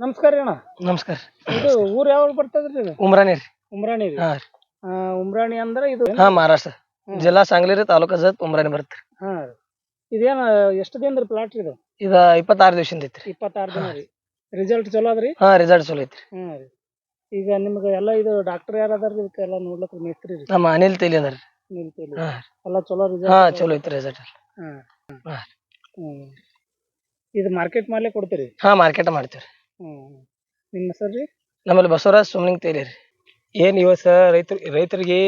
ನಮಸ್ಕಾರ ರೀ ಅಣ್ಣ. ನಮಸ್ಕಾರ ಇದು ಊರ್ ಯಾವಾಗ ಬರ್ತದ್ರಿ ಇದು? ಉಮ್ರಾನಿ ರೀ. ಉಮ್ರಾಣಿ ರೀ. ಹಾ ರೀ. ಆ, ಉಮ್ರಾಣಿ ಅಂದ್ರ ಇದು ಹಾ ಮಹಾರಾಷ್ಟ್ರ. ಜಿಲ್ಲಾ ಸಾಂಗ್ಲಿ ರೀ ತಾಲೂಕು ಜತ್ ಉಮ್ರಾನಿ ಬರುತ್ತೆ ಹಾ ರೀ. ಇದೇನ ಎಷ್ಟು ದಿನದ ಪ್ಲಾಟ್ ಇದು? ಇದ ಇಪ್ಪತ್ತಾರು ದಿವಸದಿಂದ ಐತ್ರಿ. ಇಪ್ಪತ್ತಾರು ದಿನ ರೀ. ರಿಸಲ್ಟ್ ಚಲೋ ಅದ್ರಿ? ಹಾ ರಿಸಲ್ಟ್ ಚಲೋ ಐತ್ರಿ. ರೀ. ಈಗ ನಿಮ್ಗೆ ಎಲ್ಲ ಇದು ಡಾಕ್ಟರ್ ಯಾರು ಅದಾರ ಇದಕ್ಕೆಲ್ಲ ನೋಡ್ಲಕ್ಕ ಮೇಸ್ತ್ರಿ ರೀ? ನಮ್ಮ ಅನಿಲ್ ತೇಲಿ ಅದ ರೀ. ನಿಲ್ತಿಲ್ಲ ರೀ. ಎಲ್ಲ ಚಲೋ ಹಾ ರಿಸಲ್ಟ್ ಚಲೋ ಐತ್ರಿ ರಿಸಲ್ಟ್ ಹಾ. ಹ್ಮ್. ಇದು ಮಾರ್ಕೆಟ್ ಮಾಲೇ ಕೊಡ್ತೀರಿ? ಹಾ ಮಾರ್ಕೆಟ್ ಮಾಡ್ತೀವಿ ಹ್ಮ್ ನಿಮ್ಮ ಹೆಸರು ರೀ? ನಮ್ಮಲ್ಲಿ ಬಸವರಾಜ್ ಸುಮ್ನಿಂಗ್ ತೇಲಿ ರೀ. ಏನ್ ಇವತ್ತು ಸರ್ ರೈತರು ರೈತರಿಗೆ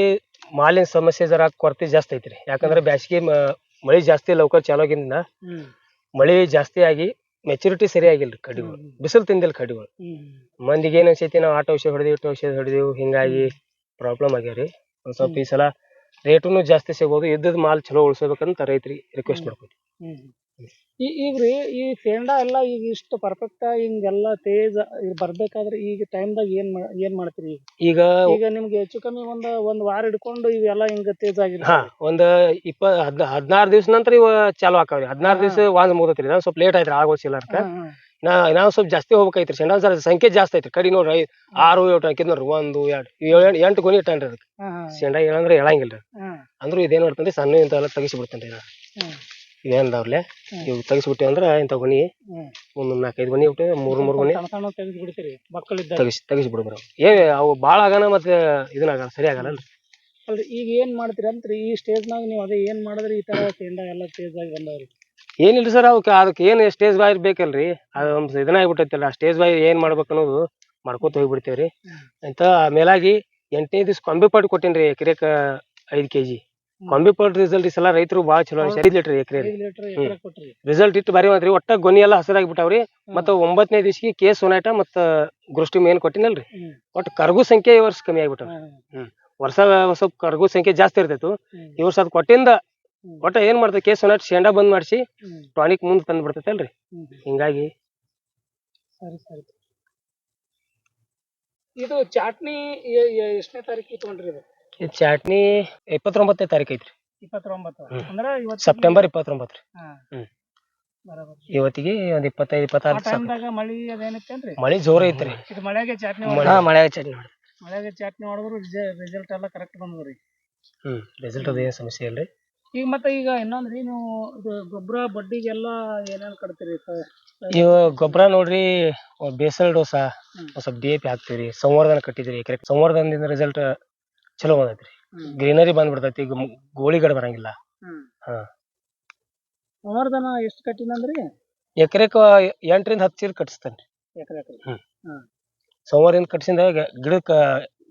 ಮಾಲಿನ ಸಮಸ್ಯೆ ಜರ ಕೊರತೆ ಜಾಸ್ತಿ ಐತ್ರಿ. ಯಾಕಂದ್ರೆ ಬ್ಯಾಸಿಗೆ ಮಳಿ ಜಾಸ್ತಿ ಲೌಕರ್ ಚಾಲು ಆಗಿಂದ ಹ್ಮ್. ಮಳಿ ಜಾಸ್ತಿ ಆಗಿ ಮೆಚುರಿಟಿ ಸರಿಯಾಗಿಲ್ರಿ ಕಡಿಗಳು ಹ್ಮ್. ಬಿಸಿಲು ತಿಂದಿಲ್ಲ ಕಡಿಗಳು ಹ್ಮ್ ಮಂದಿಗೆ ಏನ್ ಅನ್ಸೈತಿ ನಾವು ಆಟೋ ಔಷಧ ಹೊಡೆದಿವಿ ಇಟ್ಟು ಔಷಧ ಹೊಡೆದಿವಿ ಹಿಂಗಾಗಿ ಪ್ರಾಬ್ಲಮ್ ಆಗ್ಯಾವ್ರಿ. ಒಂದ್ ಸ್ವಲ್ಪ ಈ ಸಲ ರೇಟುನು ಜಾಸ್ತಿ ಸಿಗ್ಬೋದು. ಇದ್ದದ್ ಮಾಲ್ ಚಲೋ ಉಳಿಸ್ಬೇಕಂತ ರೈತರಿಗೆ ರಿಕ್ವೆಸ್ಟ್ ಮಾಡ್ಕೊತೀವಿ. ಹ್ಮ್. ಈ ಈಗ ರೀ ಈ ಶೇಂಗಾ ಎಲ್ಲ ಈಗ ಇಷ್ಟು ಪರ್ಫೆಕ್ಟ್ ಹಿಂಗೆಲ್ಲ ತೇಜ್ ಈಗ ಬರ್ಬೇಕಾದ್ರೆ ಈಗ ಟೈಮ್ದಾಗ ಏನ್ ಮಾ- ಏನ್ ಮಾಡ್ತೀರಿ ಈಗ? ಈಗ ಈಗ ನಿಮ್ಗೆ ಹೆಚ್ಚು ಕಮ್ಮಿ ಒಂದ್ ಒಂದ್ ವಾರ ಹಿಡ್ಕೊಂಡು ಇವೆಲ್ಲ ಹಿಂಗ ತೇಜ್ ಆಗಿಲ್ಲ. ಹಾ ಒಂದ್ ಇಪ್ಪ ಹದ್ ಹದಿನಾರು ದಿವ್ಸ ನಂತರ ಇವ ಚಾಲು ಆಕಾವ್ರಿ ಹದಿನಾರು ದಿವಸ ವಾಂದ್ ಮುಗ್ದೈತ್ರಿ. ನಾವ್ ಸ್ವಲ್ಪ ಲೇಟ್ ಆಯ್ತ್ರಿ ಆಗೋಸಿಲ್ಲ ಅಂತ ನಾ ನಾವ್ ಸ್ವಲ್ಪ ಜಾಸ್ತಿ ಹೋಗ್ಬೇಕೈತ್ರಿ ಶೆಂಡ ಸರ್ ಸಂಖ್ಯೆ ಜಾಸ್ತಿ ಐತ್ರಿ ಕಡಿ ನೋಡ್ರಿ ಐದ್- ಆರು ಏಳು ಹಾಕಿದ್ ನೋಡ್ರಿ ಒಂದು ಎರಡು ಏಳು ಎಂಟು ಕೊನಿ ಇಟ್ಟಾನ್ರಿ ಅದಕ್ಕೆ ಶೆಂಡ ಏನಂದ್ರೆ ಹೇಳಂಗಿಲ್ರಿ ಅಂದ್ರೂ ಇದೇನ್ ಸಣ್ಣ ಇಂಥವೆಲ್ಲ ತೆಗಿಸಿ ಬಿಡ್ತಾನ್ರಿ ನಾ. ಇವೇನ್ದಾವ್ಲೆ ಇವು ತೆಗಿಸ್ಬಿಟ್ಟಿ ಅಂದ್ರ ಇಂತ ಗೊನಿ ಒಂದ್ ನಾಲ್ಕೈದು ಗೊನಿ ಬಿಟ್ಟು ಮೂರ್ ಮೂರ್ ಗೊನಿ ಸಣ್ಣ ಸಣ್ಣ ತೆಗೆದು ಬಿಡ್ತೀರಿ ತೆಗಿಸಿ ಏ ಅವು ಬಾಳ ಆಗನ ಮತ್ತೆ ಆಗಲ್ಲ ಸರಿ ಆಗಲ್ಲ ಅಲ್ರಿ? ಈಗ ಏನ್ ಮಾಡ್ತೀರಿ ಅಂತ್ರಿ? ಈ ಸ್ಟೇಜ್ನಾಗ ನೀವು ಅದೇ ಏನ್ ಮಾಡಿದ್ರಿ? ಈ ತರ ಶೇಂಗಾ ಎಲ್ಲ ಸ್ಟೇಜ್ ಆಗಿ ಬಂದವ್ರಿ. ಏನಿಲ್ರಿ ಸರ್ ಅವಕ್ಕೆ ಅದಕ್ಕೆ ಏನು ಸ್ಟೇಜ್ ಬಾಯ್ ಬೇಕಲ್ರಿ? ಅದು ಒಂದು ಇದನ್ನ ಆಗ್ಬಿಟ್ಟೈತಲ್ಲ ಆ ಸ್ಟೇಜ್ ಬಾಯ್ ಏನ್ ಮಾಡ್ಬೇಕು ಅನ್ನೋದು ಮಾಡ್ಕೋತ ಹೋಗ್ಬಿಡ್ತೇವ್ರಿ. ಅಂತ ಮೇಲಾಗಿ ಎಂಟನೇ ದಿವ್ಸ ಕೊಂಬೆ ಪಾಟ್ ಕೊಟ್ಟೇನ್ರಿ ಎಕರೆಕ ಐದ್ ಕೆಜಿ. ಪಾಟ್ ರಿಸಲ್ಟ್ ಈ ಸಲ ರೈತರು ಭಾಳ ಚಲೋ ಐದ್ ಲೀಟರ್ ಎಕರೆ ಐದು ಲೀಟರ್ ಎಕರೆ ಕೊಟ್ರಿ. ರಿಸಲ್ಟ್ ಇಟ್ಟು ಬಾರಿ ಹೋದ್ರಿ ಒಟ್ಟ ಗೊನಿ ಎಲ್ಲ ಹಸಿರಾಗಿ ಬಿಟ್ಟಾವ್ರಿ ಮತ್ತ ಒಂಬತ್ತನೇ ದಿವಸಕ್ಕೆ ಕೇಸ್ ಹೊನಾಟ ಮತ್ತ ಗೃಷ್ಟಿ ಮೇನ್ ಕೊಟ್ಟಿನಲ್ರಿ. ಒಟ್ಟ ಕರ್ಗು ಸಂಖ್ಯೆ ಈ ವರ್ಷ ಕಮ್ಮಿ ಆಗಿಬಿಟ್ಟವ್ರಿ. ವರ್ಷ ಸ್ವಲ್ಪ ಕರ್ಗು ಸಂಖ್ಯೆ ಜಾಸ್ತಿ ಇರ್ತೈತು. ಈ ವರ್ಷ ಅದ್ ಕೊಟ್ಟಿಂದ. ಒಟ್ಟ ಏನ್ ಮಾಡ್ತೇವೆ? ಕೇಸ್ ಸೋನಾಟ ಶೇಂಡಾ ಬಂದ್ ಮಾಡಿಸಿ ಟಾನಿಕ್ ಮುಂದ್ ತಂದ್ ಬಿಡ್ತೈತಲ್ರಿ. ಹಿಂಗಾಗಿ ಸರಿ ಸರಿ. ಇದು ಚಾಟ್ನಿ ಎಷ್ಟನೇ ತಾರೀಕಿಗೆ ತಗೊಂಡ್ರಿ ಇದು? ಈ ಚಾಟ್ನಿ ಇಪ್ಪತ್ತೊಂಬತ್ತನೇ ತಾರೀಕು ಐತ್ರಿ. ಇಪ್ಪತ್ತೊಂಬತ್ತು. ಅಂದ್ರ ಇವತ್ತು ಸೆಪ್ಟೆಂಬರ್ ಇಪ್ಪತ್ತೊಂಬತ್ತು ರೀ. ಹಾ. ಹ್ಮ್. ಬರೋಬ್ಬರಿ. ಇವತ್ತಿಗೆ ಒಂದ್ ಇಪ್ಪತ್ತೈದು ಇಪ್ಪತ್ತಾರು ದಿವಸ ಟೈಮ್ದಾಗ ಮಳಿ ಅದೇನಿತ್ತೇನ್ರಿ ಮಳಿ ಜೋರ್ ಐತ್ರಿ. ಇದು ಮಳೆಗೆ ಚಾಟ್ನಿ ಹಾ ಮಳೆ ಚಟ್ನಿ ಮಾಡಿ ಮಳೆಗೆ ಚಾಟ್ನಿ ಮಾಡಿದ್ರು ರಿಸಲ್ಟ್ ಎಲ್ಲ ಕರೆಕ್ಟ್ ಬಂದ್ರಿ ಹ್ಮ್. ರಿಸಲ್ಟ್ ಅದ ಏನ್ ಸಮಸ್ಯೆ ಇಲ್ರಿ. ಈಗ ಮತ್ತೆ ಈಗ ಇನ್ನೊಂದ್ರಿ ನೀವು ಇದು ಗೊಬ್ಬರ ಬಡ್ಡಿಗೆಲ್ಲ ಏನೇನ್ ಕಟ್ತೀರಿ ಸ- ಇವ ಗೊಬ್ಬರ ನೋಡ್ರಿ ಒಂದ್ ಬೇಸಲ್ ಡೋಸಾ. ಒಂದ್ ಸ್ವಲ್ಪ ಡಿ ಎ ಪಿ ಹಾಕ್ತಿವ್ರಿ ಸಂವರ್ಧನ ಕಟ್ಟಿದ್ರಿ ಎಕರೆ ಸಂವರ್ಧನದಿಂದ ರಿಸಲ್ಟ್ ಚಲೋ ಬಂದೈತ್ರಿ. ಹ್ಮ್. ಗ್ರೀನರಿ ಬಂದ್ಬಿಡ್ತೈತಿ ಈಗ ಗೋಳಿ ಗೋಳಿಗಡ ಬರಂಗಿಲ್ಲ. ಹ್ಮ್. ಹಾ. ಎಷ್ಟು ಕಟ್ಟಿನಂದ್ರಿ? ಎಕರೆಕ ಎಂಟರಿಂದ ಹತ್ತು ಚೀಲ ಕಟ್ಟಿಸ್ತಾನ್ರಿ. ಎಕರೆ ಎಕರೆ ಸಂವರ್ಧನ ಕಟ್ಸಿಂದ ಗ- ಗಿಡಕ್ಕ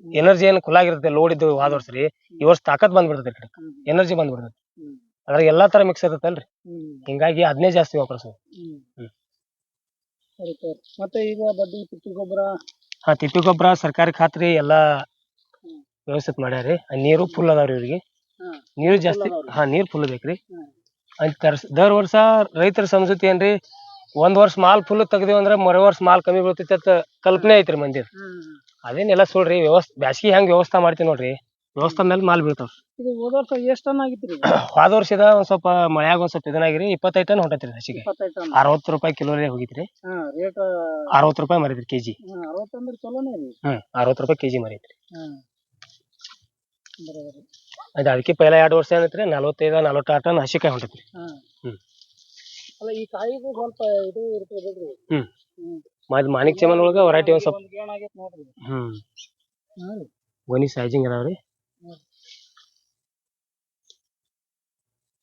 ಎನರ್ಜಿ ಏನ್ ಕುಲಾಗಿರುತ್ತೆ ಲೋಡ್ ಇದ್ದು ವಾದ ವರ್ಷ ರೀ ಈ ವರ್ಷ ತಾಕತ್ ಬಂದ್ಬಿಡ್ತೈತಿ ಗಿಡಕ್ಕೆ ಹ್ಮ್. ಎನರ್ಜಿ ಬಂದ್ಬಿಡ್ತೈತಿ. ಹ್ಮ್. ಅದ್ರಾಗ ಎಲ್ಲಾ ತರ ಮಿಕ್ಸ್ ಇರ್ತೈತಲ್ರಿ ಹ್ಮ್. ಹಿಂಗಾಗಿ ಅದನ್ನೇ ಜಾಸ್ತಿ ವಾಪರ್ಸೋದು ಹ್ಮ್. ಹ್ಮ್. ಸರಿ ಸರಿ ಮತ್ತೆ ಈಗ ಬಡ್ಡಿ ತಿಪ್ಪಿ ಗೊಬ್ಬರ? ಹಾ ತಿಪ್ಪಿ ಗೊಬ್ಬರ ಸರ್ಕಾರಿ ಖಾತ್ರಿ ಎಲ್ಲಾ ಹ್ಮ್. ವ್ಯವಸ್ಥಿತ ಮಾಡ್ಯಾರಿ ಆ ನೀರು ಫುಲ್ ಅದಾವ್ರಿ ಇವ್ರಿಗೆ. ನೀರು ಜಾಸ್ತಿ. ಹಾ ನೀರ್ ಫುಲ್ ಬೇಕ್ರಿ. ಅಂತ ತರ್ಸ್ ದರ್ ವರ್ಷ ರೈತರ ಸಂಸ್ಕೃತಿ ಏನ್ರಿ? ಒಂದ್ ವರ್ಷ ಮಾಲ್ ಫುಲ್ ತೆಗ್ದೇವ್ ಅಂದ್ರ ಮರು ವರ್ಷ ಮಾಲ್ ಕಮ್ಮಿ ಬೀಳ್ತೈತಿ ಅಂತ ಕಲ್ಪನೆ ಐತ್ರಿ ಮಂದಿ ಅದೇನೆಲ್ಲ ಸುಳ್ರಿ ವ್ಯವಸ್ಥೆ ಬ್ಯಾಸ್ಗಿ ಹೆಂಗ್ ವ್ಯವಸ್ಥೆ ಮಾಡ್ತೀವಿ ನೋಡ್ರಿ. ವ್ಯವಸ್ಥೆ ಮೇಲೆ ಮಾಲ್ ಬೀಳ್ತಾವ್. ಇದು ಹೋದ ವರ್ಷ ಎಷ್ಟ್ ಟನ್ ಆಗಿತ್ರಿ ಹೋದ ವರ್ಷದ ಒಂದ್ ಸ್ವಲ್ಪ ಮಳೆಯಾಗ ಒಂದ್ ಸ್ವಲ್ಪ ಇದನ್ನಾಗಿರಿ ಇಪ್ಪತ್ತೈದು ಟನ್ ಹೊಂಟೈತ್ರಿ ಹಸಿಗೆ. ಇಪ್ಪತ್ತೈದು ಟನ್. ಅರವತ್ತು ರೂಪಾಯಿ ಕಿಲೋ ಹೋಗಿತ್ರಿ. ಹಾ ರೇಟ್ ಅರವತ್ತು ರೂಪಾಯಿ ಮರಿದ್ರಿ ಕೆಜಿ. ಅರವತ್ತಂದ್ರ ಚಲೋನೇ ರೀ ಹ್ಮ್ ಅರವತ್ತು ರೂಪಾಯಿ ಕೆಜಿ ಮರಿತ್ರಿ ಅದ್ ಅದಕ್ಕೆ ಪೈಲ ಎರಡು ವರ್ಷ ಏನೈತ್ರಿ? ನಲವತ್ತೈದ ನಲವತ್ತಾರು ಟನ್ ಹಸಿಕಾಯಿ ಹೊಂಟೈತ್ರಿ. ಹಾ. ಹ್ಮ್. ಅಲ್ಲ ಈ ಕಾಯಿಗೂ ಸ್ವಲ್ಪ ಇದು ಇರ್ತದೆ ಬಿಡ್ರಿ. ಹ್ಮ್. ಹ್ಮ್. ಮತ್ ಮಾಣಿಕ್ ಚಮನ್ ಒಳಗ ವೆರೈಟಿ ಒಂದ್ ಸ್ವಲ್ಪ ಒಂದ್ ಗೇಣ್ ಆಗೈತ್ ನೋಡ್ರಿ. ಹ್ಮ್. ಹಾ ರೀ. ಗೊನಿ ಸೈಜಿಂಗ್ ಅದಾವ್ರಿ.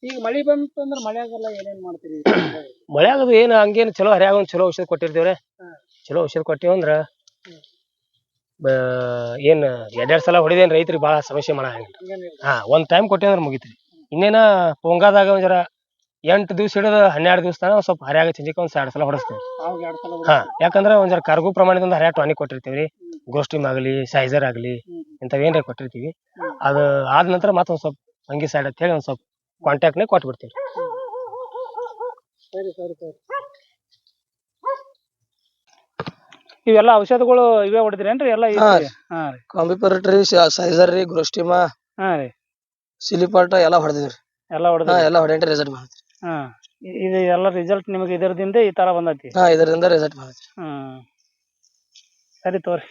ಈಗ ಮಳಿ ಬಂತಂದ್ರ ಮಳ್ಯಾಗೆಲ್ಲ ಏನೇನ್ ಮಾಡ್ತೀರಿ? ಮಳ್ಯಾಗ ಅದು ಏನ್ ಹಂಗೇನ್ ಚಲೋ ಹರಿಯಾಗ ಒಂದ್ ಚಲೋ ಔಷಧ ಕೊಟ್ಟಿರ್ತೇವ್ರಿ. ಚಲೋ ಔಷಧ ಕೊಟ್ಟಿವಂದ್ರ ಹ್ಮ್. ಏನ್ ಎರಡೆರಡು ಸಲ ಹೊಡಿದೇನ್ ರೈತರಿಗೆ ಬಹಳ ಸಮಸ್ಯೆ ಮಾಡಂಗಿಲ್ಲ ಹಾ, ಒಂದ್ ಟೈಮ್ ಕೊಟ್ಟೆ ಅಂದ್ರೆ ಮುಗಿತ್ರಿ. ಇನ್ನೇನ ಪೊಂಗಾದಾಗ ಒಂದ್ ಜರ ಎಂಟ್ ದಿವ್ಸ ಹಿಡಿದು ಹನ್ನೆರಡು ದಿವ್ಸ ತನ ಒಂದ್ ಸ್ವಲ್ಪ ಹರಿಯಾಗ ಚಂಜಿಕ ಒಂದ್ ಎರಡು ಸಲ ಹೊಡಸ್ತೀವಿ. ಹಾ, ಯಾಕಂದ್ರೆ ಒಂದ್ ಜರ ಕರ್ಗು ಪ್ರಮಾಣದಿಂದ ಹರಿಯಾ ಟಾನಿಕ್ ಕೊಟ್ಟಿರ್ತೀವ್ರಿ. ಗೋಸ್ಟಿಮ್ ಆಗ್ಲಿ, ಸೈಜರ್ ಆಗ್ಲಿ ಇಂಥವು ಏನ್ರ ಕೊಟ್ಟಿರ್ತೀವಿ. ಅದು ಆದ ನಂತರ ಮತ್ತೊಂದು ಸ್ವಲ್ಪ ಹಂಗಿ ಸೈಡ್ ಅಂತ ಹೇಳಿ ಒಂದ್ ಸ್ವಲ್ಪ ಕಾಂಟ್ಯಾಕ್ಟ್ನೇ ಕೊಟ್ಬಿಡ್ತೀವಿ. ಸರಿ ಸರಿ ಸರಿ. ಇವೆಲ್ಲ ಔಷಧಗಳು ಇವೇ ಹೊಡೆದ್ರೇನ್ರಿ? ಎಲ್ಲ ಹಾ? ಹಾ ರೀ. ಕಾಂಬಿಪರೇಟರಿ ಸೈಜರ್ ರೀ ಗ್ರೋಸ್ಟಿಮಾ ಹಾ ರೀ. ಸಿಲಿಪಾಟ ಎಲ್ಲಾ ಹೊಡೆದಿವ್ರಿ ಎಲ್ಲ ಹೊಡೆದ ಎಲ್ಲಾ ಹೊಡೆಂಟ್ರಿ ರಿಸಲ್ಟ್ ಬಂದ್ರಿ ಹಾ ಇ- ಇದು ಎಲ್ಲ ರಿಸಲ್ಟ್ ನಿಮಗೆ ಇದರದಿಂದ ಈ ತರ ಬಂದೈತಿ? ಹಾ ಇದರಿಂದ ರಿಸಲ್ಟ್ ಬಂದೈತ್ರಿ. ಹ್ಮ್ ಸರಿ ತೋರಿ